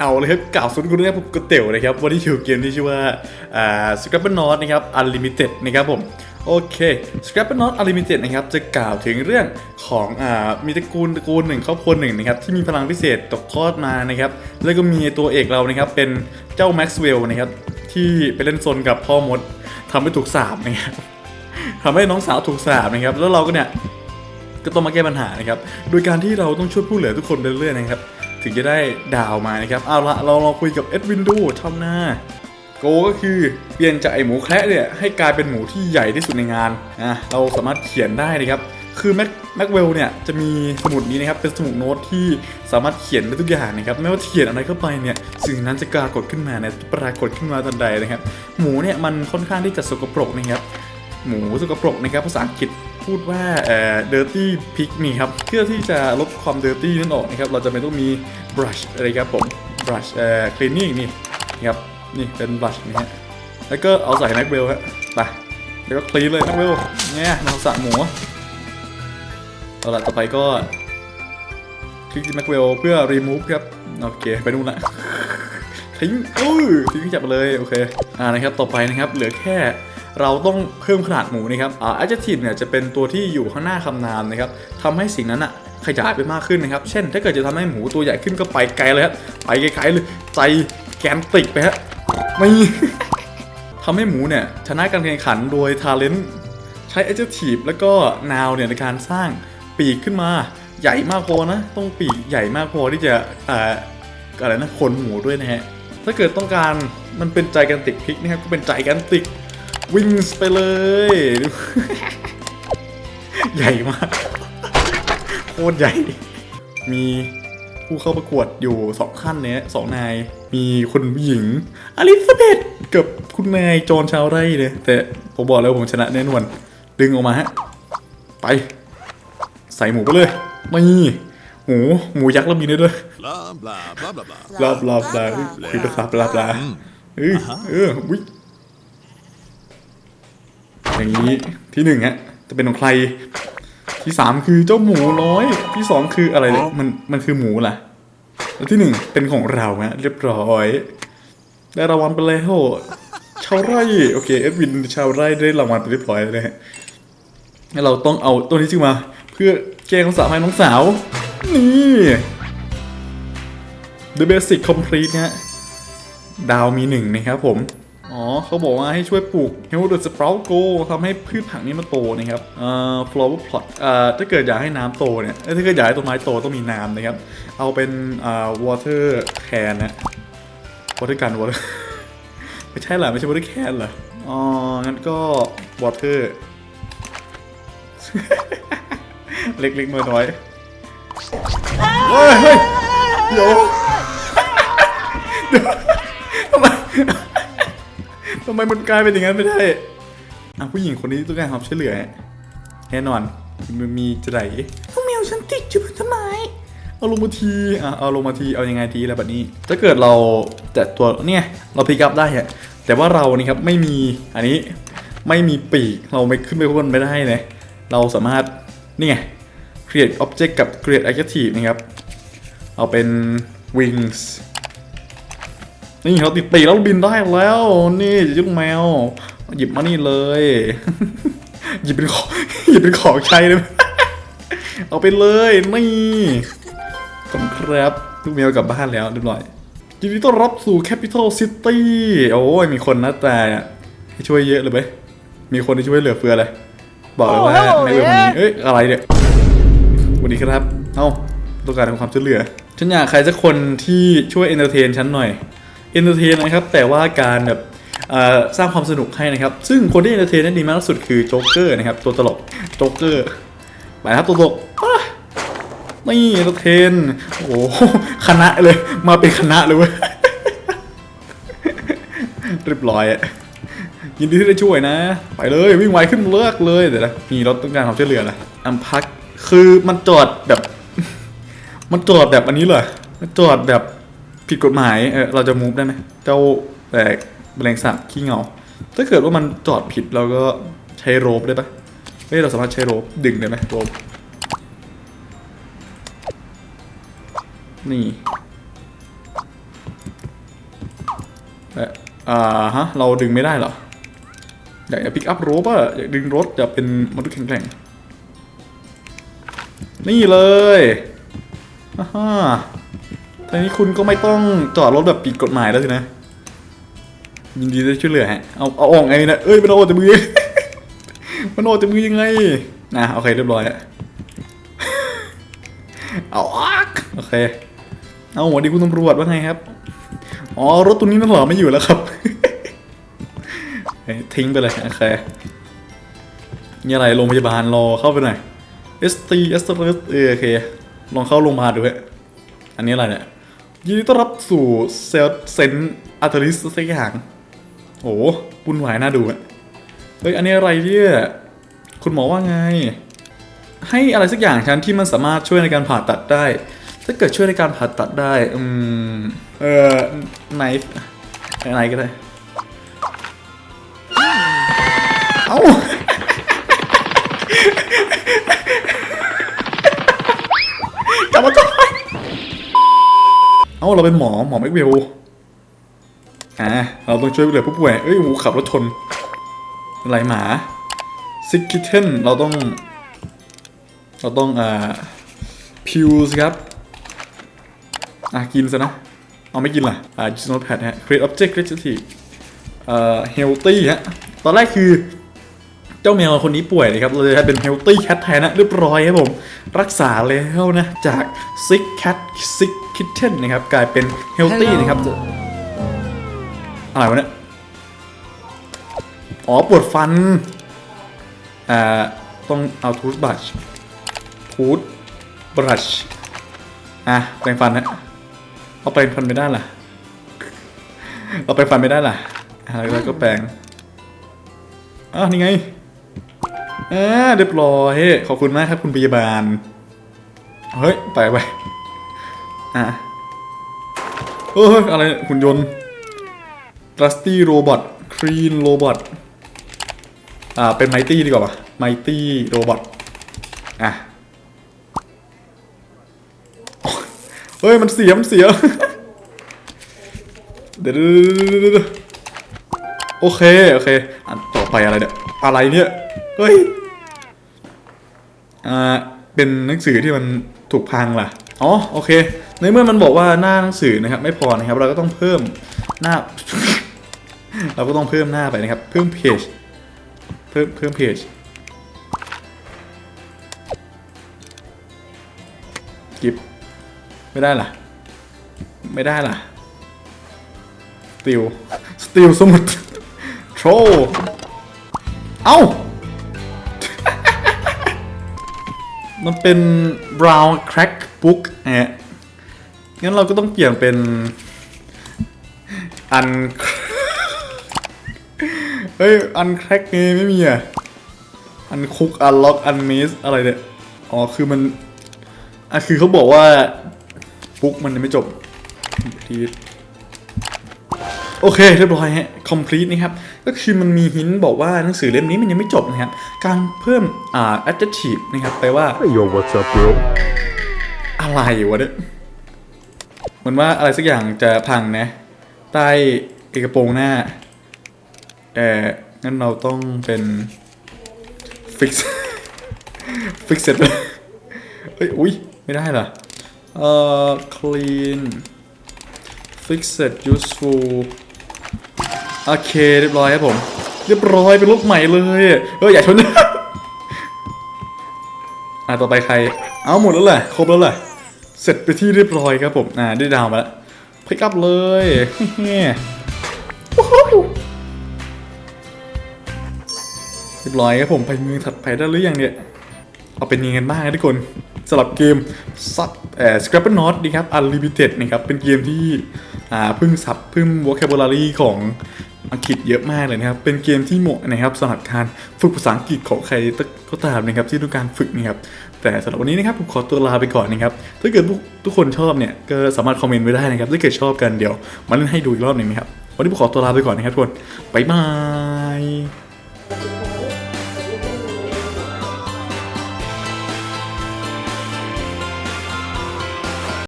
เอาเลยครับกล่าวสวัสดีคุณนะครับผมกเตี๋ยวนะครับวันนี้อยู่เกมที่ชื่อว่าอ่า Scrapper Not นะครับ Unlimited นะครับผมโอเค Scrapper Not Unlimited นะครับ จะกล่าวถึงเรื่องของอ่ามีตระกูลตระกูลหนึ่งครอบครัวหนึ่งนะครับ ที่มีพลังพิเศษตกทอดมานะครับ แล้วก็มีตัวเอกเรานะครับ เป็นเจ้าแม็กซ์เวลนะครับ ที่ไปเล่นซนกับพ่อมดทำให้ถูกสาบนะครับทำให้น้องสาวถูกสาบนะครับ แล้วเราก็เนี่ย ก็ต้องมาแก้ปัญหานะครับ โดยการที่เราต้องช่วยผู้เหลือทุกคนเรื่อยๆนะครับ ถึงจะได้ดาวมานะครับเอาละเราลองคุยกับเอ็ดวินดูทำหน้าโกก็คือเปลี่ยนจากไอหมูแคระเนี่ยให้กลายเป็นหมูที่ใหญ่ที่สุดในงานอะเราสามารถเขียนได้นะครับคือแม็กแม็กเวลเนี่ยจะมีสมุดนี้นะครับเป็นสมุดโน้ตที่สามารถเขียนได้ทุกอย่างนะครับไม่ว่าเขียนอะไรเข้าไปเนี่ยสิ่งนั้นจะปรากฏขึ้นมาเนี่ยปรากฏขึ้นมาทันใดนะครับ หมูเนี่ยมันค่อนข้างที่จะสกปรกนะครับหมูสกปรกนะครับภาษาอังกฤษ พูดว่าเอ่อ dirty pig นี่ครับเพื่อที่จะลบความ dirty นั่นออกนะครับเราจะไม่ต้องมี brush อะไรครับผม brush เอ่อ cleaning นี่นะครับนี่เป็น brush นะฮะแล้วก็เอาใส่แม็กเวลฮะไปแล้วก็ clean เลยแม็กเวลเนี่ยเราสระหมูเอาละต่อไปก็คลิกที่แม็กเวลเพื่อ remove ครับโอเคไปนู่นละทิ้งอื้อทิ้งจับไปเลยโอเคอ่านะครับต่อไปนะครับเหลือแค่ เราต้องเพิ่มขนาดหมูนะครับอ่า adjective เนี่ยจะเป็นตัวที่อยู่ข้างหน้าคำนามนะครับทำให้สิ่งนั้นอะขยายไปมากขึ้นนะครับ เช่น ถ้าเกิดจะทำให้หมูตัวใหญ่ขึ้นก็ไปไกลเลยครับไปไกลๆเลยใจแกนติกไปฮะไม่ทำให้หมูเนี่ยชนะการแข่งขันโดย talent ใช้ adjective แล้วก็ noun เนี่ยในการสร้างปีกขึ้นมาใหญ่มากพอนะ ต้องปีกใหญ่มากพอที่จะอ่าอะไรนะขนหมูด้วยนะฮะถ้าเกิดต้องการมันเป็นใจกันติกพิกนะครับก็เป็นใจกันติก วิงส์ไปเลย ใหญ่มาก โคตรใหญ่ มีผู้เข้าประกวดอยู่สองขั้นเนี้ยสองนาย มีคนผู้หญิงอลิซาเบธกับคุณนายโจรชาวไร่เลยแต่ผมบอกแล้วผมชนะแน่นอนดึงออกมาฮะ ไป ใส่หมูไปเลยไม่หมูหมูยักษ์แล้วมีได้ด้วย Blah blah blah blah blah. บลาบลาบลาคุยภาษาบลาบลาเออเออวิ อย่างนี้ที่หนึ่งฮะจะเป็นของใคร ที่สามคือเจ้าหมูน้อย ที่สองคืออะไรเนี่ยมันมันคือหมูล่ะแล้วที่หนึ่งเป็นของเราฮะเรียบร้อย ได้รางวัลไปแล้วชาวไร่โอเคเอ็ดวินชาวไร่ได้รางวัลไปเรียบร้อยแล้วนะฮะงั้นเราต้องเอาตัวนี้จึงมา เพื่อแก้คำสาปให้น้องสาว นี่ The Basic Complete นะฮะดาวมีหนึ่งนะครับผม อ๋อเขาบอกว่าให้ช่วยปลูก Help the Sprout Go ทำให้พืชผักนี้มันโตนะครับเอ่อ Flower Plot เอ่อถ้าเกิดอยากให้น้ำโตเนี่ยถ้าเกิดอยากให้ต้นไม้โตต้องมีน้ำนะครับ เอาเป็นเอ่า Water Can นะ Water Gun Water ไม่ใช่เหรอไม่ใช่ Water Can เหรออ๋องั้นก็ Water เล็กๆน้อยๆเฮ้ยเฮ้ยเดี๋ยวทำไม ทำไมมันกลายเป็นอย่างนั้นไม่ได้อะผู้หญิงคนนี้ต้องการความช่วยเหลือแน่นอนมันมีจะไหนน้องแมวฉันติดอยู่บนต้นไม้เอาลงมาทีอะเอาลงมาทีเอายังไงทีแล้วแบบนี้ ถ้าเกิดเราแต่ตัวเนี่ยเราพิกับได้ฮะแต่ว่าเรานี่ครับไม่มีอันนี้ไม่มีปีกเราไม่ขึ้นไปข้างบนไม่ได้เลยเราสามารถนี่ไง create object กับ create adjective นะครับ เอาเป็น wings นี่เขาติดปีกแล้วบินได้แล้ว นี่จุกแมว หยิบมานี่เลย หยิบเป็นของหยิบเป็นของใช้เลยเอาไปเลยนี่ขอบคุณครับลูกแมวกลับบ้านแล้วเรียบร้อยยินดีต้อนรับสู่ Capital City โอ้ยมีคนหน้าตาให้ช่วยเยอะเลยไหมมีคนที่ช่วยเหลือเฟือเลยบอกเลยว่าโอ้โหในเรื่องนี้เอ้ยอะไรเนี่ยสวัสดีครับ เอ้าต้องการทำความช่วยเหลือ ฉันอยากใครสักคนที่ช่วยเอนเตอร์เทนฉันหน่อยเอนเตอร์เทนนะครับ แต่ว่าการแบบสร้างความสนุกให้นะครับ ซึ่งคนที่เอนเตอร์เทนได้ดีมากที่สุดคือโจ๊กเกอร์นะครับ ตัวตลกโจ๊กเกอร์ไปครับตัวตลกนี่เอนเตอร์เทนโอ้โหคณะเลยมาเป็นคณะเลยเว้ยเรียบร้อยอะยินดีที่ได้ช่วยนะ ไปเลยวิ่งไวขึ้นเลือกเลยเดี๋ยวนะมีรถต้องการความช่วยเหลือนะอัมพักคือมันจอดแบบ มันจอดแบบอันนี้เหรอมันจอดแบบ ผิดกฎหมายเออเราจะมูฟได้ไหมเจ้าแบกแมลงสาบขี้เงา ถ้าเกิดว่ามันจอดผิดเราก็ใช้โรบได้ปะเฮ้ยเราสามารถใช้โรบดึงได้ไหมโรบนี่เอ่อ่าฮะเราดึงไม่ได้เหรอ อยากจะพิกอัพโรถอะอยากดึงรถอยากเป็นมนุษย์แข็งแกร่งนี่เลยอ่าฮะ ทีนี้คุณก็ไม่ต้องจอดรถแบบผิดกฎหมายแล้วสินะ ยินดีจะช่วยเหลือฮะ เอาเอาออกไงนะ เอ้ยมันเอจากมือ มันเอจากมือยังไง นะโอเคเรียบร้อยแล้วเอาโอเค เอาหัวดีคุณตำรวจว่าไงครับ อ๋อรถตัวนี้นั่นเหรอไม่อยู่แล้วครับทิ้งไปเลยโอเคนี่อะไรโรงพยาบาลรอเข้าไปหน่อย S T S T เออโอเคลองเข้าโรงพยาบาลดูเว้ยอันนี้อะไรเนี่ย ยินดีต้อนรับสู่เซลเซนอัลเทอริสสักอย่างโอ้วุ่นวายน่าดูอะเฮ้ย อันนี้อะไรเนี่ยคุณหมอว่าไง ให้อะไรสักอย่างฉันที่มันสามารถช่วยในการผ่าตัดได้ ถ้าเกิดช่วยในการผ่าตัดได้ อืม เออไนฟ์ไหนก็ได้ เอ้า เอ้าเราเป็นหมอหมอแม็กเวลอ่าเราต้องช่วยเหลือผู้ป่วยเอ้ยหูขับรถชนอะไรหมาซิกคิทเทนเราต้อง เราต้องอ่าพิวส์ครับอะกินซะนะเอาไม่กินล่ะอ่า just not pad ฮะ create object creative เอ่อ healthy ฮะตอนแรกคือ เจ้าแมวคนนี้ป่วยนะครับเราจะให้เป็น healthy cat แทนนะเรียบร้อยครับผม รักษาแล้วนะ จาก sick cat sick kitten นะครับ กลายเป็น healthy นะครับจะอะไรวะเนี่ยอ๋อปวดฟันอ่าต้องเอาทูธบรัชทูธบรัชอะแปรงฟันนะเอาแปรงฟันไม่ได้ล่ะเอาแปรงฟันไม่ได้ล่ะอะแล้วก็แปรงอ้าวนี่ไง อ่าเรียบร้อยขอบคุณมากครับคุณพยาบาล เฮ้ย ไปไปอะเฮ้ยอะไรหุ่นยนต์ Rusty Robot Clean Robot อ่า เป็นไมตี้ดีกว่าปะไมตี้โรบอทอะเฮ้ย มันเสียมนเสีย เดี๋ยวโอเค โอเค อันต่อไปอะไรเนี่ย อะไรเนี่ย เฮ้ย อ่า เป็นหนังสือที่มันถูกพังล่ะ อ๋อ โอเค ในเมื่อมันบอกว่าหน้าหนังสือนะครับ ไม่พอนะครับ เราก็ต้องเพิ่มหน้า เราก็ต้องเพิ่มหน้าไปนะครับ เพิ่มเพจ เพิ่มเพิ่มเพจ กิฟไม่ได้ล่ะ ไม่ได้ล่ะ สติล สติลสมุด โทร เอ้า มันเป็น brown crack book ฮะงั้นเราก็ต้องเปลี่ยนเป็น อัน เฮ้ย อันแครกไงไม่มีอะ อันคุก อันล็อก อันเมสอะไรเนี่ย อ๋อ คือมันอะคือเขาบอกว่าปุ๊กมันยังไม่จบ โอเค เรียบร้อยฮะ complete นะครับ ก็คือมันมีหินบอกว่าหนังสือเล่มนี้มันยังไม่จบนะครับ การเพิ่มอ่า adjective นะครับแปลว่า Yo, what's up, bro? อะไรวะเนี่ยเหมือนว่าอะไรสักอย่างจะพังนะ ใต้เอกระโปรงหน้าเอองั้นเราต้องเป็น fix fix it เฮ้ย อุ้ย ไม่ได้เหรอ เอ่อ clean fix it useful โอเคเรียบร้อยครับผม เรียบร้อยเป็นรูปใหม่เลยเอออย่าชนอะต่อไปใคร เอาหมดแล้วแหละครบแล้วแหละเสร็จไปที่เรียบร้อยครับผมอ่าได้ดาวมาแล้วพิกอัพเลยเรียบร้อยครับผมไปเมืองถัดไปได้หรือยังเนี่ยเอาเป็นยังไงกันบ้างครับทุกคนสำหรับเกมซับเอ่อ Scrapper Not ดีครับ Unlimited นะครับเป็นเกมที่อ่าเพึ่งสับเพึ่ง vocabulary ของ อังกฤษเยอะมากเลยนะครับ เป็นเกมที่เหมาะนะครับสำหรับการฝึกภาษาอังกฤษของใครก็ตามนะครับที่ต้องการฝึกนะครับ แต่สำหรับวันนี้นะครับผมขอตัวลาไปก่อนนะครับ ถ้าเกิดทุกทุกคนชอบเนี่ยก็สามารถคอมเมนต์ไว้ได้นะครับ ถ้าเกิดชอบกันเดี๋ยวมาเล่นให้ดูอีกรอบหนึ่งนะครับ วันนี้ผมขอตัวลาไปก่อนนะครับทุกคนบ๊ายบาย